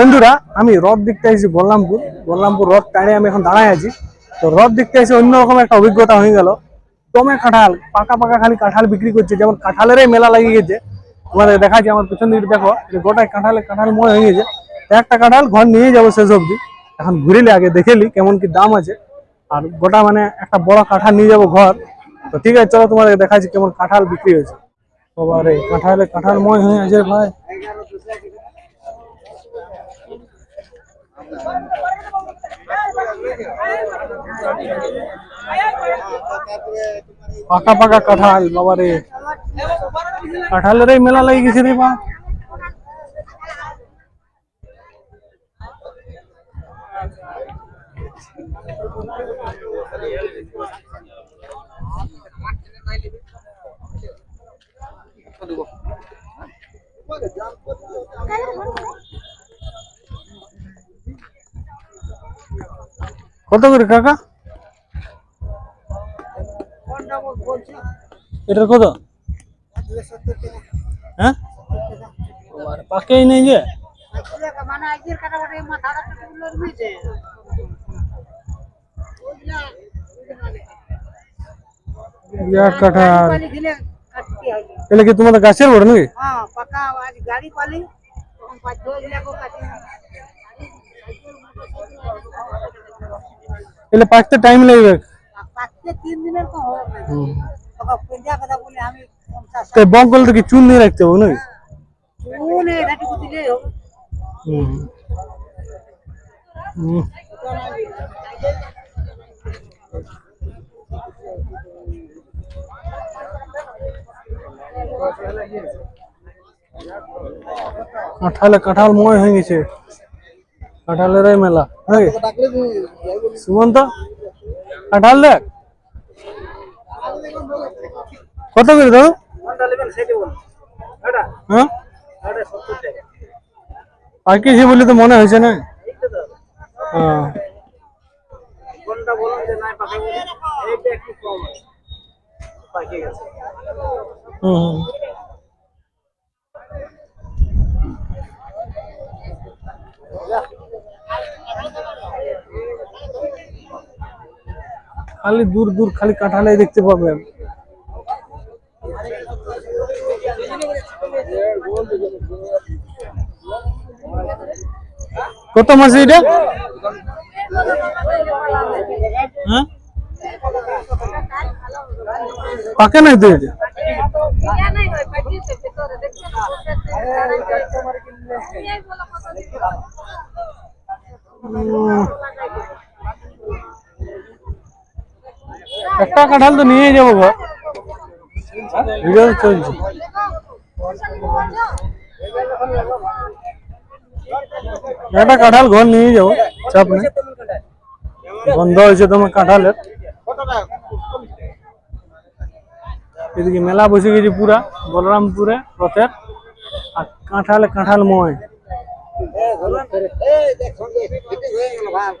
বন্ধুরা, আমি রথ দেখতে এসেছি বললামপুর। বললামপুর রথ টানে আমি এখন দাঁড়ায় আছি। তো রথ দেখতে এসে অন্যরকম একটা অভিজ্ঞতা হয়ে গেল। টমে কাঁঠাল, পাকা পাকা খালি কাঁঠাল বিক্রি করছে। যেমন কাঁঠালেরই মেলা লাগিয়ে গেছে। তোমাদের দেখাচ্ছি আমার পিছন দিকে, দেখো, যে গোটায় কাঁঠালে কাঁঠাল ময় হয়ে গেছে। একটা কাঁঠাল ঘর নিয়ে যাব শেষ অবধি। এখন ঘুরিলে আগে দেখেলি কেমন কি দাম আছে। আর গোটা মানে একটা বড় কাঁঠাল নিয়ে যাব ঘর। তো ঠিক আছে, চলো তোমাদের দেখাচ্ছি কেমন কাঁঠাল বিক্রি হয়েছে। বাবারে, কাঁঠালে কাঁঠাল ময় হয়ে আছে ভাই। পাকা পাকা কাঁঠাল বাবারে। কাঁঠালের এই মেলা লাগি গেছে রে বা কত করে কাকা? এটার কত? হ্যাঁ? বাবারে, পাকেই নেই যে। মানে আজকের কাটাকাটি মাথাটা গুলো রয়েছে বিরাট কাঁঠাল পালি দিলে কাটতে হবে এটা কি তোমাদের গাছের বড় নাকি? হ্যাঁ পাকা আজ গাড়ি পালি তখন বাধ্য হয়ে গেলে কাটি এলে পাকতে টাইম লাগবে। পাকতে তিন দিনের তো হবে তখন কথা বলে আমি তো বঙ্কল তো কি চুন নিয়ে রাখতে হবে নাকি? কোন এটাটুকু দিলেই হবে। হুম। হুম। কাঁঠালে কাঁঠাল ময় হয়ে গেছে। কাঁঠালের মেলা। সুমন্ত, কাঁঠাল দেখ। কত করে দাদা? হ্যাঁ? পাকিয়েছে বলে তো মনে হয়েছে না? হ্যাঁ কোনটা বলুন যে নাই পাকা বলে এইটা একটু কম পাকিয়ে গেছে হুম হুম। খালি দূর দূর খালি কাঁঠালে দেখতে পাবেন। কত মাসে এটা হ্যাঁ? পাকে নাই তো এটা একটা কাঁঠাল তো নিয়ে যাব ভিডিও চলছে। একটা কাঁঠাল ঘর নিয়ে যাব, চাপ নেই। বন্ধ হয়েছে তোমার কাঁঠালের। এদিকে মেলা বসে গেছে পুরা, বলরামপুরে রথের। আর কাঁঠালে, কাঁঠাল ময়। হয়ে বাবারে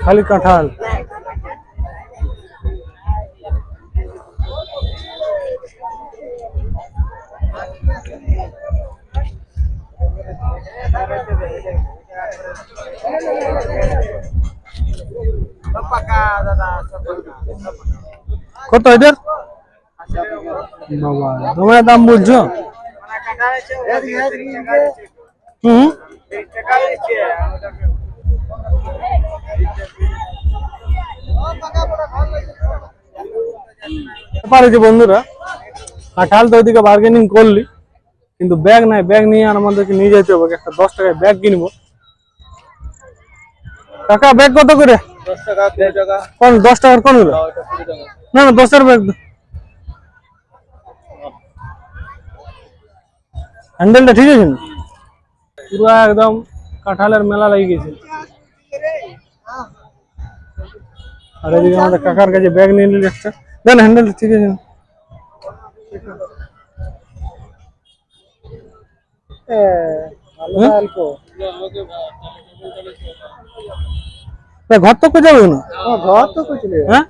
খালি কাঁঠাল পাকা দাদা কত এটার বাবা তোমরা দাম বলছো? হুম? পারেছি বন্ধুরা? কাঁঠাল তো ওইদিকে বার্গেনিং করলি কিন্তু ব্যাগ নাই ব্যাগ নিয়ে আর আমাদেরকে নিয়ে যেতে হবে একটা দশ টাকায় ব্যাগ কিনবো। টাকা ব্যাগ কত করে? দশ টাকা কোন দশ টাকার কোনগুলো? না না দশের ব্যাগ हैंडल टा ठीक है पूरा एकदम कठालर मेला लग गई अरे जी हमारे ककर का जो बैग नहीं ले लेते देन हैंडल ठीक है घर तो कुछ ना घर तो कुछ नहीं है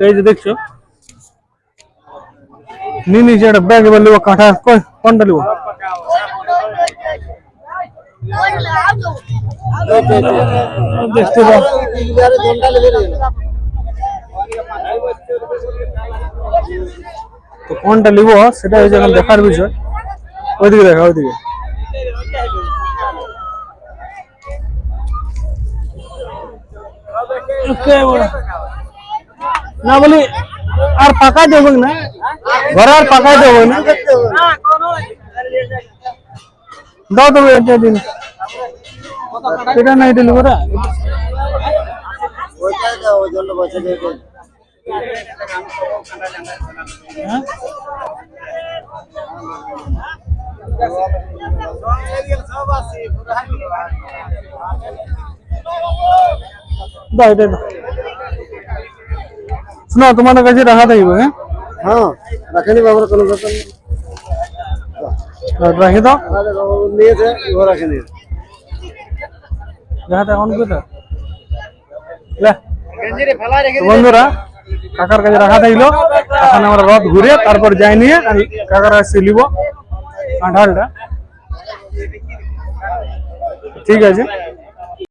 तो देखो নিয়ে নিয়েছি একটা ব্যাগ এবার নেব কাঁঠাল কই, কোনটা দাও তো কোনটা নিবো, সেটা হচ্ছে এখন দেখার বিষয়। ওইদিকে দেখা, ওইদিকে। না বলি। আর পাকা দেবো না। ঘরে আর পাকা দেবো না। দাও তবে এটা দিন। এটা না এটা লিবো হ্যাঁ? দাও এটা দাও। শোনো তোমাদের কাছে রাখা থাকবে হ্যাঁ? হ্যাঁ রাখেনি বাবার কোনো ব্যাপার নেই। রাখি দাও। আরে নিয়েছে ও রাখেনি। দেখাতে এখন কোথা রেখে তো বন্ধুরা কাকার কাছে রাখা থাকল। এখন আমরা রথ ঘুরে তারপর যাই নিয়ে কাকার কাছে লিব কাঁঠালটা। ঠিক আছে।